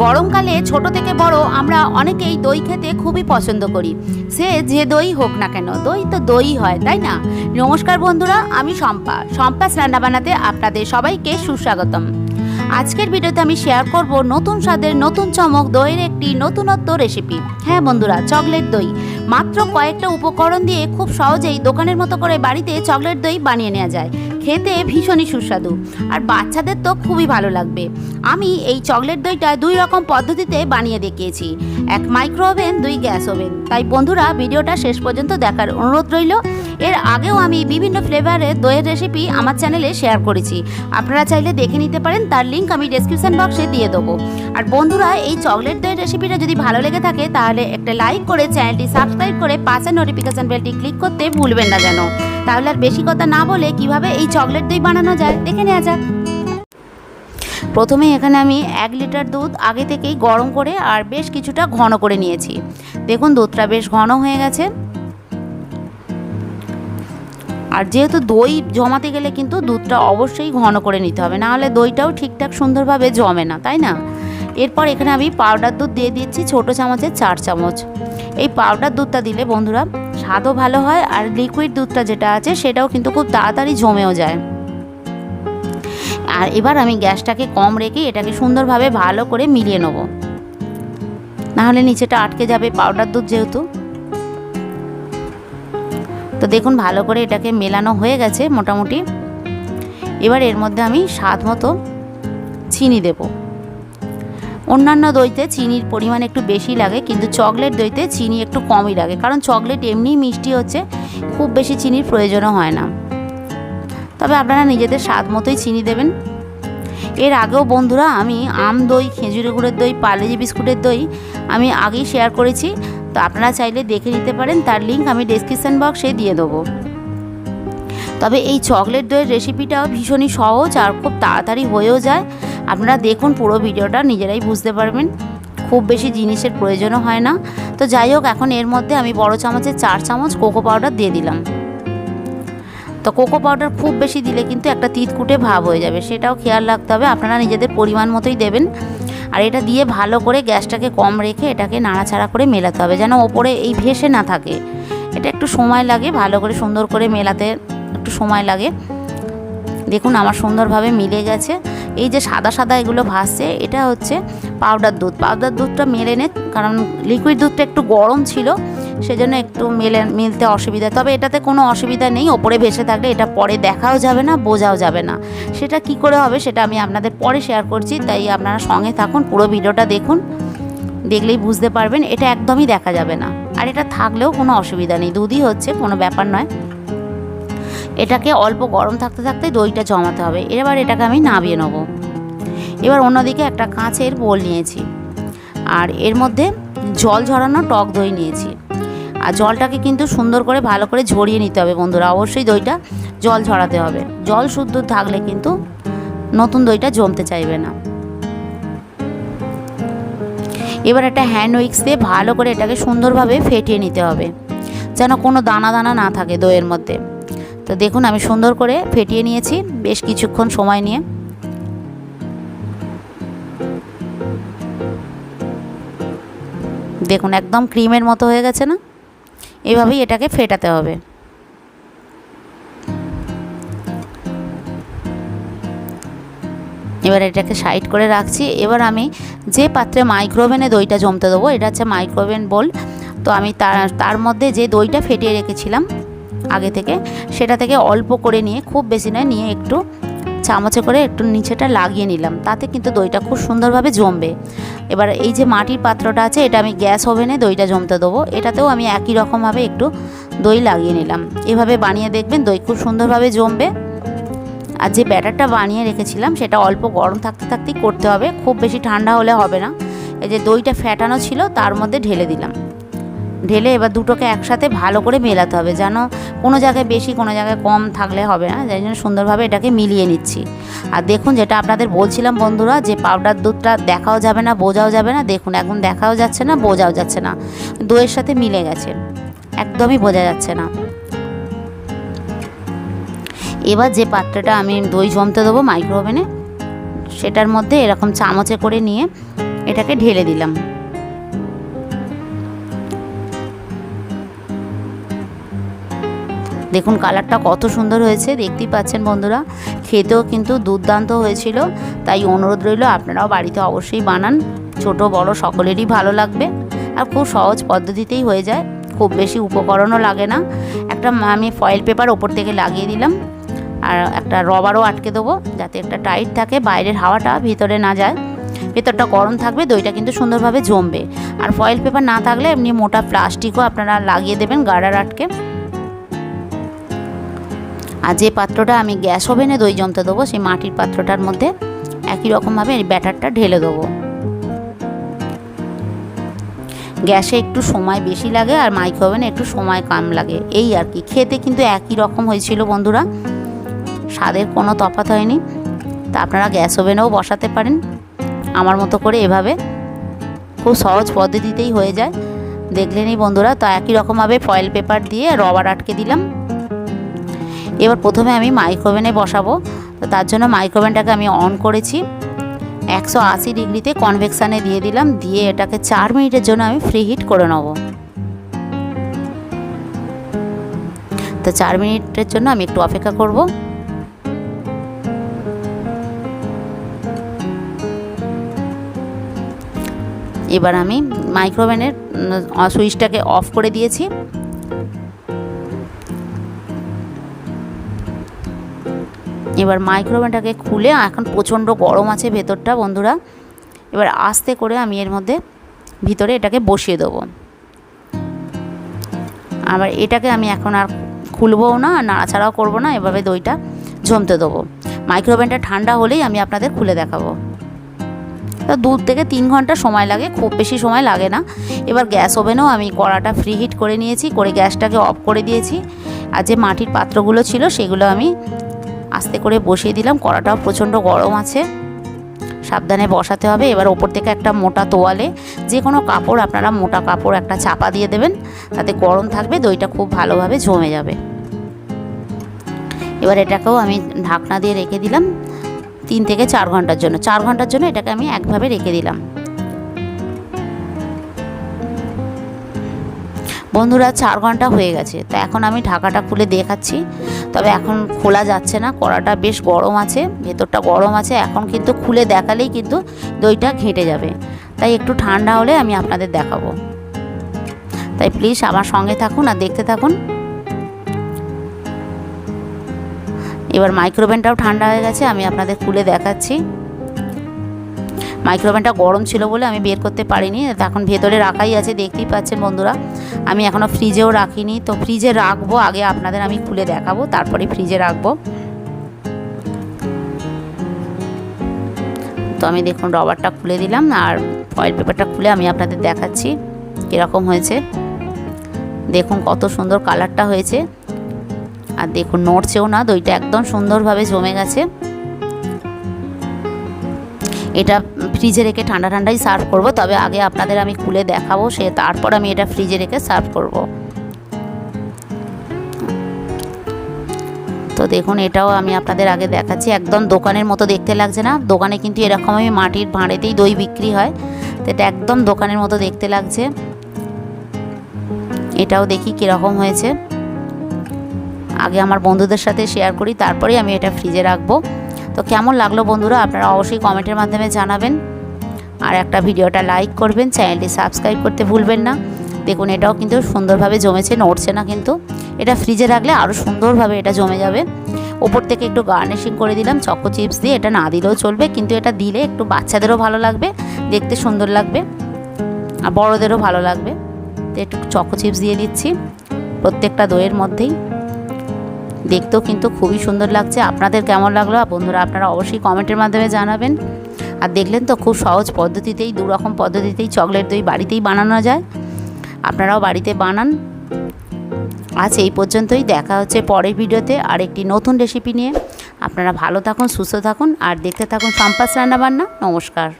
গরমকালে ছোট থেকে বড় আমরা অনেকেই দই খেতে খুবই পছন্দ করি। সে যে দই হোক না কেন, দই তো দই হয়, তাই না? নমস্কার বন্ধুরা, আমি শম্পা। শম্পাস রান্না বানাতে আপনাদের সবাইকে সুস্বাগতম। আজকের ভিডিওতে আমি শেয়ার করব নতুন স্বাদের নতুন চমক দইয়ের একটি নতুনত্ব রেসিপি হ্যাঁ বন্ধুরা চকলেট দই। মাত্র কয়েকটা উপকরণ দিয়ে খুব সহজেই দোকানের মতো করে বাড়িতে চকলেট দই বানিয়ে নেওয়া যায়। খেতে ভীষণই সুস্বাদু। আর বাচ্চাদের তো খুবই ভালো লাগবে। আমি এই চকলেট দইটা দুই রকম পদ্ধতিতে বানিয়ে দেখিয়েছি। এক মাইক্রো ওভেন দুই গ্যাস ওভেন তাই বন্ধুরা, ভিডিওটা শেষ পর্যন্ত দেখার অনুরোধ রইল। এর আগেও আমি বিভিন্ন ফ্লেভারের দইয়ের রেসিপি আমার চ্যানেলে শেয়ার করেছি। আপনারা চাইলে দেখে নিতে পারেন, তার লিঙ্ক আমি ডেসক্রিপশন বক্সে দিয়ে দেবো। আর বন্ধুরা, এই চকলেট দইয়ের রেসিপিটা যদি ভালো লেগে থাকে, তাহলে একটা লাইক করে চ্যানেলটি সাবস্ক্রাইব করে পাশের নোটিফিকেশন বেলটি ক্লিক করতে ভুলবেন না যেন। তাহলে আর বেশি কথা না বলে কীভাবে এই চকলেট দই বানানো যায়? দেখে নেওয়া যাক। প্রথমে এখানে আমি এক লিটার দুধ আগে থেকেই গরম করে আর বেশ কিছুটা ঘন করে নিয়েছি। দেখুন, দুধটা বেশ ঘন হয়ে গেছে। আর যেহেতু দই জমাতে গেলে কিন্তু দুধটা অবশ্যই ঘন করে নিতে হবে নাহলে দইটাও ঠিকঠাক সুন্দরভাবে জমে না, তাই না? এরপর এখানে আমি পাউডার দুধ দিয়ে দিচ্ছি ছোটো চামচের চার চামচ। এই পাউডার দুধটা দিলে, বন্ধুরা স্বাদও ভালো হয় আর লিকুইড দুধটা যেটা আছে সেটাও কিন্তু খুব তাড়াতাড়ি জমেও যায়। আর এবার আমি গ্যাসটাকে কম রেখে এটাকে সুন্দরভাবে ভালো করে মিলিয়ে নেব। নাহলে নিচেটা আটকে যাবে পাউডার দুধ যেহেতু। তো দেখুন ভালো করে এটাকে মেলানো হয়ে গেছে মোটামুটি। এবার এর মধ্যে আমি স্বাদ মতো চিনি দেব। অন্যান্য দইতে চিনির পরিমাণ একটু বেশি লাগে, কিন্তু চকলেট দইতে চিনি একটু কমই লাগে। কারণ চকলেট এমনিই মিষ্টি হচ্ছে, খুব বেশি চিনির প্রয়োজনও হয় না। তবে আপনারা নিজেদের স্বাদ মতোই চিনি দেবেন। এর আগেও বন্ধুরা, আমি আম দই খেজুরি গুড়ের দই, পার্লেজি বিস্কুটের দই আমি আগেই শেয়ার করেছি। তো আপনারা চাইলে দেখে নিতে পারেন, তার লিঙ্ক আমি ডেসক্রিপশান বক্সে দিয়ে দেবো। তবে এই চকলেট দইয়ের রেসিপিটাও ভীষণই সহজ আর খুব তাড়াতাড়ি হয়েও যায়। আপনারা দেখুন পুরো ভিডিওটা, নিজেরাই বুঝতে পারবেন। খুব বেশি জিনিসের প্রয়োজনও হয় না। তো যাই হোক, এখন এর মধ্যে আমি বড় চামচের চার চামচ কোকো পাউডার দিয়ে দিলাম। তো কোকো পাউডার খুব বেশি দিলে কিন্তু একটা তিতকুটে ভাব হয়ে যাবে, সেটাও খেয়াল রাখতে হবে। আপনারা নিজেদের পরিমাণ মতোই দেবেন। আর এটা দিয়ে ভালো করে গ্যাসটাকে কম রেখে এটাকে নাড়াচাড়া করে মেলাতে হবে, যেন ওপরে এই ভেসে না থাকে। এটা একটু সময় লাগে, ভালো করে সুন্দর করে মেলাতে একটু সময় লাগে। দেখুন আমার সুন্দরভাবে মিলে গেছে। এই যে সাদা সাদা এগুলো ভাসছে, এটা হচ্ছে পাউডার দুধ। পাউডার দুধটা মেলে নে কারণ লিকুইড দুধটা একটু গরম ছিল, সেজন্য একটু মেলে, মিলতে অসুবিধা। তবে এটাতে কোনো অসুবিধা নেই, ওপরে ভেসে থাকলে এটা পরে দেখাও যাবে না, বোঝাও যাবে না। সেটা কি করে হবে সেটা আমি আপনাদের পরে শেয়ার করছি, তাই আপনারা সঙ্গে থাকুন, পুরো ভিডিওটা দেখুন, দেখলেই বুঝতে পারবেন, এটা একদমই দেখা যাবে না। আর এটা থাকলেও কোনো অসুবিধা নেই, দুধই হচ্ছে, কোনো ব্যাপার নয়। এটাকে অল্প গরম থাকতে থাকতে দইটা জমাতে হবে। এবার এটাকে আমি নামিয়ে নেব। এবার অন্যদিকে একটা কাঁচের বোল নিয়েছি। আর এর মধ্যে জল ঝরানো টক দই নিয়েছি। আর জলটাকে কিন্তু সুন্দর করে ভালো করে ঝরিয়ে নিতে হবে বন্ধুরা। অবশ্যই দইটা জল ঝরাতে হবে। জল শুদ্ধ থাকলে কিন্তু নতুন দইটা জমতে চাইবে না। এবার একটা হ্যান্ড উইক্স দিয়ে ভালো করে এটাকে সুন্দরভাবে ফেটিয়ে নিতে হবে। যেন কোনো দানা দানা না থাকে দইয়ের মধ্যে। তো দেখুন, আমি সুন্দর করে ফেটিয়ে নিয়েছি বেশ কিছুক্ষণ সময় নিয়ে। দেখুন, একদম ক্রিমের মতো হয়ে গেছে না? এভাবেই এটাকে ফেটাতে হবে। এবার এটাকে সাইড করে রাখছি। এবার আমি যে পাত্রে মাইক্রোওভেনে দইটা জমতে দেবো, এটা হচ্ছে মাইক্রোওভেন বোল। তো আমি তার তার মধ্যে যে দইটা ফেটিয়ে রেখেছিলাম আগে থেকে, সেটা থেকে অল্প করে নিয়ে, খুব বেশি নয়, নিয়ে একটু চামচে করে একটু নিচেটা লাগিয়ে নিলাম। তাতে কিন্তু দইটা খুব সুন্দরভাবে জমবে। এবার এই যে মাটির পাত্রটা আছে, এটা আমি গ্যাস ওভেনে দইটা জমতে দেবো। এটাতেও আমি একই রকমভাবে একটু দই লাগিয়ে নিলাম। এভাবে বানিয়ে দেখবেন দই খুব সুন্দরভাবে জমবে। আর যে ব্যাটারটা বানিয়ে রেখেছিলাম, সেটা অল্প গরম থাকতে থাকতেই করতে হবে। খুব বেশি ঠান্ডা হলে হবে না। এই যে দইটা ফ্যাটানো ছিল, তার মধ্যে ঢেলে দিলাম। ঢেলে এবার দুটোকে একসাথে ভালো করে মেলাতে হবে যেন কোনো জায়গায় বেশি, কোনো জায়গায় কম থাকলে হবে না। যাই জন্য সুন্দরভাবে এটাকে মিলিয়ে নিচ্ছি। আর দেখুন যেটা আপনাদের বলছিলাম বন্ধুরা যে পাউডার দুধটা দেখাও যাবে না, বোঝাও যাবে না। দেখুন এখন দেখাও যাচ্ছে না, বোঝাও যাচ্ছে না। দইয়ের সাথে মিলে গেছে। একদমই বোঝা যাচ্ছে না। এবার যে পাত্রটা আমি দই জমতে দেবো মাইক্রো ওভেনে সেটার মধ্যে এরকম চামচে করে নিয়ে এটাকে ঢেলে দিলাম। দেখুন কালারটা কত সুন্দর হয়েছে, দেখতেই পাচ্ছেন বন্ধুরা। খেতেও কিন্তু দুর্দান্ত হয়েছিল, তাই অনুরোধ রইল আপনারাও বাড়িতে অবশ্যই বানান, ছোট, বড় সকলেরই ভালো লাগবে। আর খুব সহজ পদ্ধতিতেই হয়ে যায়, খুব বেশি উপকরণও লাগে না। একটা আমি ফয়েল পেপার ওপর থেকে লাগিয়ে দিলাম, আর একটা রবারও আটকে দেবো, যাতে একটা টাইট থাকে, বাইরের হাওয়াটা ভিতরে না যায়। ভেতরটা গরম থাকবে, দইটা কিন্তু সুন্দরভাবে জমবে। আর ফয়েল পেপার না থাকলে এমনি মোটা প্লাস্টিকও আপনারা লাগিয়ে দেবেন গাড়ার আটকে। আর যে পাত্রটা আমি গ্যাস ওভেনে দই জমতে দেবো, সেই মাটির পাত্রটার মধ্যে একই রকমভাবে এই ব্যাটারটা ঢেলে দেবো। গ্যাসে একটু সময় বেশি লাগে আর মাইক্রো ওভেনে একটু সময় কম লাগে। এই আর কি। খেতে কিন্তু একই রকম হয়েছিল বন্ধুরা। স্বাদের কোনো তফাৎ হয়নি। তা আপনারা গ্যাস ওভেনেও বসাতে পারেন। আমার মতো করে এভাবে খুব সহজ পদ্ধতিতেই হয়ে যায়। দেখলেনই বন্ধুরা, তো একই রকমভাবে ফয়েল পেপার দিয়ে রবার আটকে দিলাম। এবার প্রথমে আমি মাইক্রোওভেনে বসাবো। তো তার জন্য মাইক্রোওভেনটাকে আমি অন করেছি। একশো আশি ডিগ্রিতে কনভেকশানে দিয়ে দিলাম। দিয়ে এটাকে চার মিনিটের জন্য আমি ফ্রি হিট করে নেব। তো চার মিনিটের জন্য আমি একটু অপেক্ষা করব। এবার আমি মাইক্রোওভেনের সুইচটাকে অফ করে দিয়েছি। এবার মাইক্রোওভেনটাকে খুলে এখন প্রচণ্ড গরম আছে ভেতরটা বন্ধুরা, এবার আস্তে করে আমি এর মধ্যে ভিতরে এটাকে বসিয়ে দেবো। আবার এটাকে আমি এখন আর খুলবও না, আর নাড়াচাড়াও করব না, এভাবে দইটা জমতে দেবো। মাইক্রোওভেনটা ঠান্ডা হলেই আমি আপনাদের খুলে দেখাবো। তো দু থেকে তিন ঘণ্টা সময় লাগে, খুব বেশি সময় লাগে না। এবার গ্যাস ওভেনেও আমি কড়াটা ফ্রি হিট করে নিয়েছি, করে গ্যাসটাকে অফ করে দিয়েছি। আর যে মাটির পাত্রগুলো ছিল সেগুলো আমি আস্তে করে বসিয়ে দিলাম, কড়াটাও প্রচণ্ড গরম আছে। সাবধানে বসাতে হবে। এবার ওপর থেকে একটা মোটা তোয়ালে যে কোনো কাপড়, আপনারা মোটা কাপড় একটা চাপা দিয়ে দেবেন, তাতে গরম থাকবে, দইটা খুব ভালোভাবে জমে যাবে। এবার এটাকেও আমি ঢাকনা দিয়ে রেখে দিলাম তিন থেকে চার ঘণ্টার জন্য। চার ঘণ্টার জন্য এটাকে আমি একভাবে রেখে দিলাম। বন্ধুরা, চার ঘণ্টা হয়ে গেছে। তা এখন আমি ঢাকাটা খুলে দেখাচ্ছি। তবে এখন খোলা যাচ্ছে না, কড়াটা বেশ গরম আছে, ভেতরটা গরম আছে, এখন কিন্তু খুলে দেখালেই কিন্তু দইটা ঘেঁটে যাবে। তাই একটু ঠান্ডা হলে আমি আপনাদের দেখাবো। তাই প্লিজ আমার সঙ্গে থাকুন আর দেখতে থাকুন। এবার মাইক্রোওভেনটাও ঠান্ডা হয়ে গেছে, আমি আপনাদের খুলে দেখাচ্ছি। মাইক্রোওভেনটা গরম ছিল বলে আমি বের করতে পারিনি। এখন ভেতরে রাখাই আছে, দেখতেই পাচ্ছেন বন্ধুরা। আমি এখনও ফ্রিজেও রাখিনি। তো ফ্রিজে রাখব, আগে আপনাদের আমি খুলে দেখাবো, তারপরে ফ্রিজে রাখব। তো আমি দেখুন রবারটা খুলে দিলাম, আর ফয়েল পেপারটা খুলে আমি আপনাদের দেখাচ্ছি কীরকম হয়েছে। দেখুন কত সুন্দর কালারটা হয়েছে। আর দেখুন নড়ছেও না, দইটা একদম সুন্দরভাবে জমে গেছে। এটা ফ্রিজে রেখে ঠান্ডা ঠান্ডাই সার্ভ করব। তবে আগে আপনাদের আমি খুলে দেখাবো, সে তারপর আমি এটা ফ্রিজে রেখে সার্ভ করব। তো দেখুন, এটাও আমি আপনাদের আগে দেখাচ্ছি। একদম দোকানের মতো দেখতে লাগছে না। দোকানে কিন্তু এরকমই মাটির ভাঁড়েতেই দই বিক্রি হয়। তো এটা একদম দোকানের মতো দেখতে লাগছে। এটাও দেখি কীরকম হয়েছে। আগে আমার বন্ধুদের সাথে শেয়ার করি, তারপরেই আমি এটা ফ্রিজে রাখব। তো কেমন লাগল বন্ধুরা? আপনারা অবশ্যই কমেন্টের মাধ্যমে জানাবেন। আর একটা ভিডিওটা লাইক করবেন চ্যানেলটি সাবস্ক্রাইব করতে ভুলবেন না। দেখুন, এটাও কিন্তু সুন্দরভাবে জমেছে, নড়ছে না কিন্তু। এটা ফ্রিজে রাখলে আরও সুন্দরভাবে এটা জমে যাবে। ওপর থেকে একটু গার্নিশিং করে দিলাম চকো চিপস দিয়ে। এটা না দিলেও চলবে, কিন্তু এটা দিলে একটু বাচ্চাদেরও ভালো লাগবে, দেখতে সুন্দর লাগবে, আর বড়োদেরও ভালো লাগবে। তো একটু চকো চিপস দিয়ে দিচ্ছি, প্রত্যেকটা দইয়ের মধ্যেই। দেখতেও কিন্তু খুবই সুন্দর লাগছে। আপনাদের কেমন লাগল? বন্ধুরা, আপনারা অবশ্যই কমেন্টের মাধ্যমে জানাবেন। আর দেখলেন তো খুব সহজ পদ্ধতিতেই দু রকম পদ্ধতিতেই চকলেট দই বাড়িতেই বানানো যায়। আপনারাও বাড়িতে বানান। আজ এই পর্যন্তই, দেখা হচ্ছে পরের ভিডিওতে আর একটি নতুন রেসিপি নিয়ে। আপনারা ভালো থাকুন, সুস্থ থাকুন, আর দেখতে থাকুন সম্পাস রান্নাবান্না। নমস্কার।